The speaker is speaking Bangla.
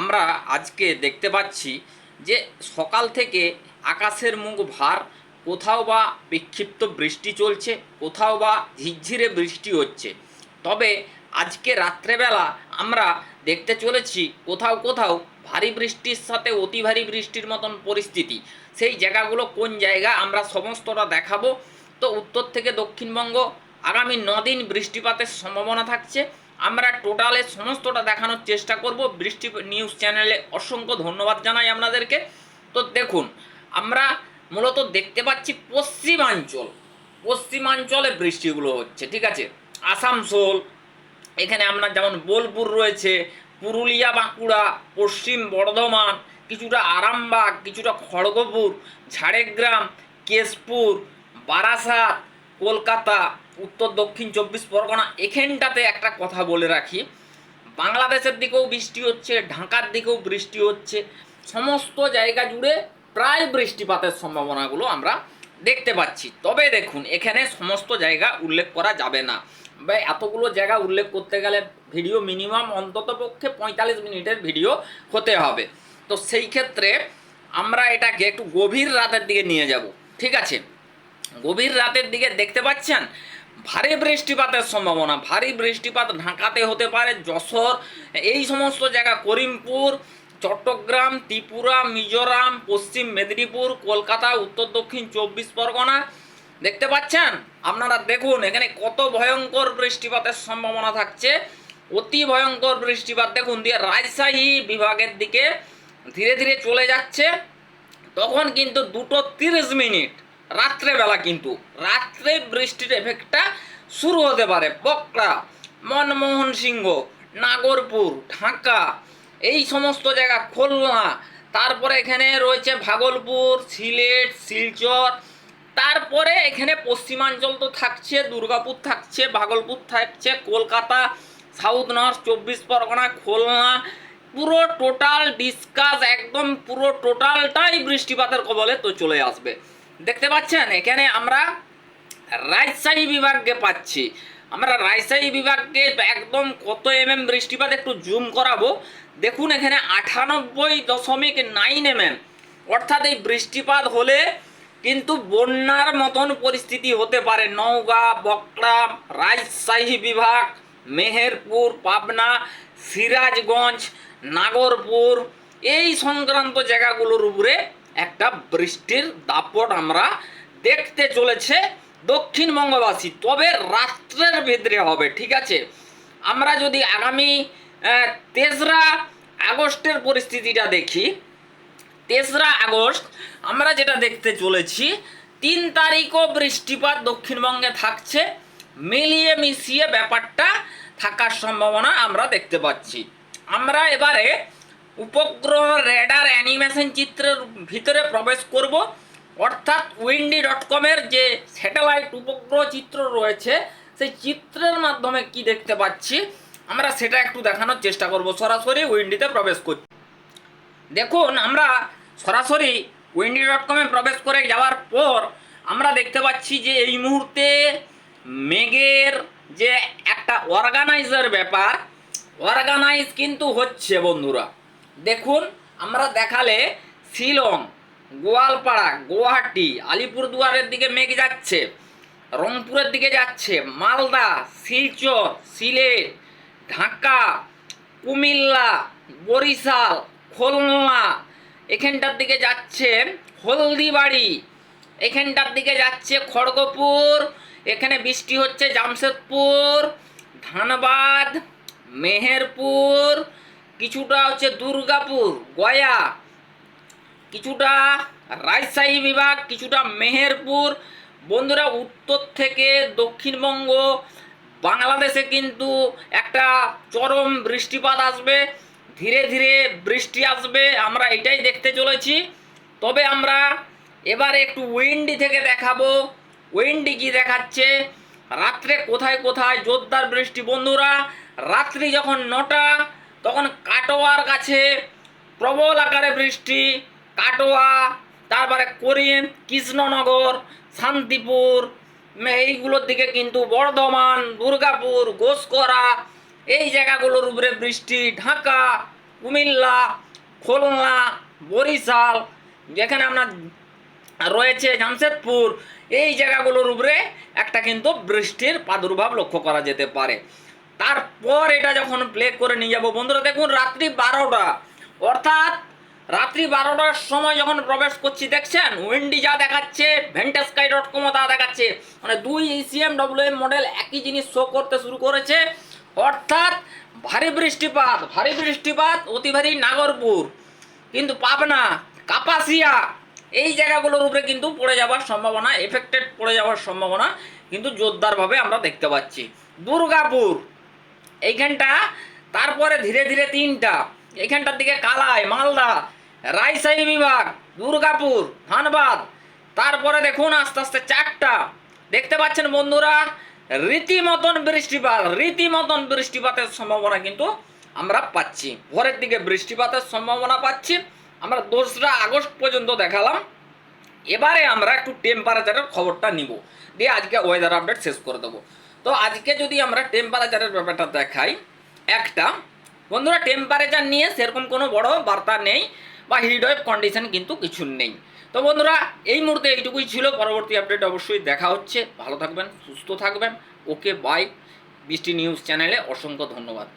আমরা আজকে দেখতে পাচ্ছি যে সকাল থেকে আকাশের মুখ ভার, কোথাও বা বিক্ষিপ্ত বৃষ্টি চলছে, কোথাও বা ঝিরঝিরে বৃষ্টি হচ্ছে। তবে আজকে রাত্রেবেলা আমরা দেখতে চলেছি কোথাও কোথাও ভারী বৃষ্টির সাথে অতি ভারী বৃষ্টির মতন পরিস্থিতি। সেই জায়গাগুলো কোন জায়গা আমরা সমস্তটা দেখাবো। তো উত্তর থেকে দক্ষিণবঙ্গ, আগামী দিন বৃষ্টিপাতের সম্ভাবনা থাকছে। আমরা টোটালে সমস্তটা দেখানোর চেষ্টা করব। বৃষ্টি নিউজ চ্যানেলে অসংখ্য ধন্যবাদ জানাই আপনাদেরকে। তো দেখুন, আমরা মূলত দেখতে পাচ্ছি পশ্চিমাঞ্চল। পশ্চিমাঞ্চলে বৃষ্টিগুলো হচ্ছে, ঠিক আছে? আসানসোল, এখানে আপনার যেমন বোলপুর রয়েছে, পুরুলিয়া, বাঁকুড়া, পশ্চিম বর্ধমান, কিছুটা আরামবাগ, কিছুটা খড়গপুর, ঝাড়গ্রাম, কেশপুর, বারাসাত, কলকাতা উত্তর, দক্ষিণ, চব্বিশ পরগনা, এখানটাতে একটা কথা বলে রাখি। বাংলাদেশের দিকেও বৃষ্টি হচ্ছে, ঢাকার দিকেও বৃষ্টি হচ্ছে। সমস্ত জায়গা জুড়ে প্রায় বৃষ্টিপাতের সম্ভাবনাগুলো আমরা দেখতে পাচ্ছি। তবে দেখুন, এখানে সমস্ত জায়গা উল্লেখ করা যাবে না। বা এতগুলো জায়গা উল্লেখ করতে গেলে ভিডিও মিনিমাম অন্তত পক্ষে পঁয়তাল্লিশ মিনিটের ভিডিও হতে হবে। তো সেই ক্ষেত্রে আমরা এটাকে একটু গভীর রাতের দিকে নিয়ে যাব। ঠিক আছে? গভীর রাতের দিকে দেখতে পাচ্ছেন? ভারী বৃষ্টিপাতের সম্ভাবনা, ভারী বৃষ্টিপাত ঢাকাতে হতে পারে যশোর, এই সমস্ত জায়গা, করিমপুর, চট্টগ্রাম, ত্রিপুরা, মিজোরাম, পশ্চিম মেদিনীপুর, কলকাতা, উত্তর দক্ষিণ চব্বিশ পরগনা। দেখতে পাচ্ছেন? আপনারা দেখুন, এখানে কত ভয়ঙ্কর বৃষ্টিপাতের সম্ভাবনা থাকছে। অতি ভয়ঙ্কর বৃষ্টিপাত দেখুন, দিয়ে রাজশাহী বিভাগের দিকে ধীরে ধীরে চলে যাচ্ছে। তখন কিন্তু দুটো তিরিশ মিনিট রাত্রেবেলা কিন্তু, রাত্রে বৃষ্টির এফেক্টটা শুরু হতে পারে। বকরা, মনমোহন সিংহ, নাগরপুর, ঢাকা, এই সমস্ত জায়গা, খুলনা, তারপরে এখানে রয়েছে ভাগলপুর, সিলেট, শিলচর, তারপরে এখানে পশ্চিমাঞ্চল তো থাকছে, দুর্গাপুর থাকছে, ভাগলপুর থাকছে, কলকাতা সাউথ নর্থ চব্বিশ পরগনা, খুলনা, পুরো টোটাল ডিসকাস একদম পুরো টোটালটাই বৃষ্টিপাতের কবলে তো চলে আসবে। দেখতে পাচ্ছেন? এখানে আমরা রাজশাহী বিভাগকে পাচ্ছি। আমরা রাজশাহী বিভাগকে একদম কত এম এম বৃষ্টিপাত একটু জুম করাবো। দেখুন, এখানে আটানব্বই দশমিক নাইন এম এম অর্থাৎ এই বৃষ্টিপাত হলে কিন্তু বন্যার মতন পরিস্থিতি হতে পারে। নওগাঁ, বকরা, রাজশাহী বিভাগ, মেহেরপুর, পাবনা, সিরাজগঞ্জ, নাগরপুর, এই সংক্রান্ত জায়গাগুলোর উপরে একটা বৃষ্টির দাপট আমরা দেখতে চলেছে দক্ষিণবঙ্গবাসী তবে রাত্রের ভিতরে হবে, ঠিক আছে? আমরা যদি আগামী তেসরা আগস্টের পরিস্থিতিটা দেখি, তেসরা আগস্ট আমরা যেটা দেখতে চলেছি, তিন তারিখও বৃষ্টিপাত দক্ষিণবঙ্গে থাকছে, মিলিয়ে মিশিয়ে ব্যাপারটা থাকার সম্ভাবনা আমরা দেখতে পাচ্ছি। আমরা এবারে উপগ্রহ রেডার অ্যানিমেশন চিত্রের ভিতরে প্রবেশ করব। অর্থাৎ উইন্ডি ডট কমের যে স্যাটেলাইট উপগ্রহ চিত্র রয়েছে, সেই চিত্রের মাধ্যমে কি দেখতে পাচ্ছি, আমরা সেটা একটু দেখানোর চেষ্টা করব। সরাসরি উইন্ডিতে প্রবেশ করছি দেখুন, আমরা সরাসরি উইন্ডি ডট কমে প্রবেশ করে যাওয়ার পর আমরা দেখতে পাচ্ছি যে এই মুহূর্তে মেঘের যে একটা অর্গানাইজার ব্যাপার অর্গানাইজ কিন্তু হচ্ছে বন্ধুরা। দেখুন, আমরা দেখালে শিলং, গোয়ালপাড়া, গুয়াহাটি, আলিপুরদুয়ারের দিকে মেঘ যাচ্ছে, রংপুরের দিকে যাচ্ছে, মালদা, শিলচর, সিলেট, ঢাকা, কুমিল্লা, বরিশাল, খুলনা, এখানটার দিকে যাচ্ছে হলদিবাড়ি, এখানটার দিকে যাচ্ছে খড়গপুর, এখানে বৃষ্টি হচ্ছে জামশেদপুর, ধানবাদ, মেহেরপুর কিছুটা হচ্ছে দুর্গাপুর, গয়া, কিছুটা রাজশাহী বিভাগ, কিছুটা মেহেরপুর। বন্ধুরা, উত্তর থেকে দক্ষিণবঙ্গ, বাংলাদেশে কিন্তু একটা চরম বৃষ্টিপাত আসবে। ধীরে ধীরে বৃষ্টি আসবে, আমরা এটাই দেখতে চলেছি। তবে আমরা এবারে একটু উইন্ডি থেকে দেখাবো। উইন্ডি কি দেখাচ্ছে? রাত্রে কোথায় কোথায় জোরদার বৃষ্টি? বন্ধুরা, রাত্রি যখন নটা তখন কাটোয়ার কাছে প্রবল আকারে বৃষ্টি, কাটোয়া, তারপরে করিম, কৃষ্ণনগর, শান্তিপুর এইগুলোর দিকে কিন্তু বর্ধমান, দুর্গাপুর গোসকরা এই জায়গাগুলোর উপরে বৃষ্টি, ঢাকা, কুমিল্লা, খুলনা, বরিশাল, যেখানে আপনার রয়েছে জামশেদপুর, এই জায়গাগুলোর উপরে একটা কিন্তু বৃষ্টির প্রাদুর্ভাব লক্ষ্য করা যেতে পারে। তারপর এটা যখন প্লে করে নিয়ে যাব, বন্ধুরা দেখুন রাত্রি বারোটা। অর্থাৎ রাত্রি বারোটার সময় যখন প্রবেশ করছি, দেখছেন? উইন্ডি যা দেখাচ্ছে ভেন্টাস্কাই ডট কমও তা দেখাচ্ছে। মানে দুই ইসিএম ডব্লিউ মডেল একই জিনিস শো করতে শুরু করেছে। অর্থাৎ ভারী বৃষ্টিপাত ভারী বৃষ্টিপাত অতি ভারী নাগরপুর। কিন্তু পাবনা কাপাসিয়া। এই জায়গাগুলোর উপরে কিন্তু পড়ে যাওয়ার সম্ভাবনা এফেক্টেড পড়ে যাওয়ার সম্ভাবনা কিন্তু জোরদারভাবে আমরা দেখতে পাচ্ছি। দুর্গাপুর। এইখানটা, তারপরে ধীরে ধীরে তিনটা। এইখানটার দিকে কালাই, মালদা রায়সাহী বিভাগ, দুর্গাপুর, ধানবাদ। তারপরে দেখুন, আস্তে আস্তে চারটা। দেখতে পাচ্ছেন বন্ধুরা, রীতিমতন বৃষ্টিপাত, রীতিমতন বৃষ্টিপাতের সম্ভাবনা কিন্তু আমরা পাচ্ছি। ভোরের দিকে বৃষ্টিপাতের সম্ভাবনা পাচ্ছি। আমরা দোসরা আগস্ট পর্যন্ত দেখালাম। এবারে আমরা একটু টেম্পারেচারের খবরটা নিব। দিয়ে আজকে ওয়েদার আপডেট শেষ করে দেবো। তো আজকে যদি আমরা টেম্পারেচারের ব্যাপারটা দেখাই, একটা, বন্ধুরা টেম্পারেচার নিয়ে সেরকম কোনো বড় বার্তা নেই বা হিট ওয়েভ কন্ডিশন কিন্তু কিছু নেই। তো বন্ধুরা, এই মুহূর্তে এইটুকুই ছিল, পরবর্তী আপডেট অবশ্যই দেখা হচ্ছে। ভালো থাকবেন, সুস্থ থাকবেন। ওকে বাই বৃষ্টি নিউজ চ্যানেলে অসংখ্য ধন্যবাদ।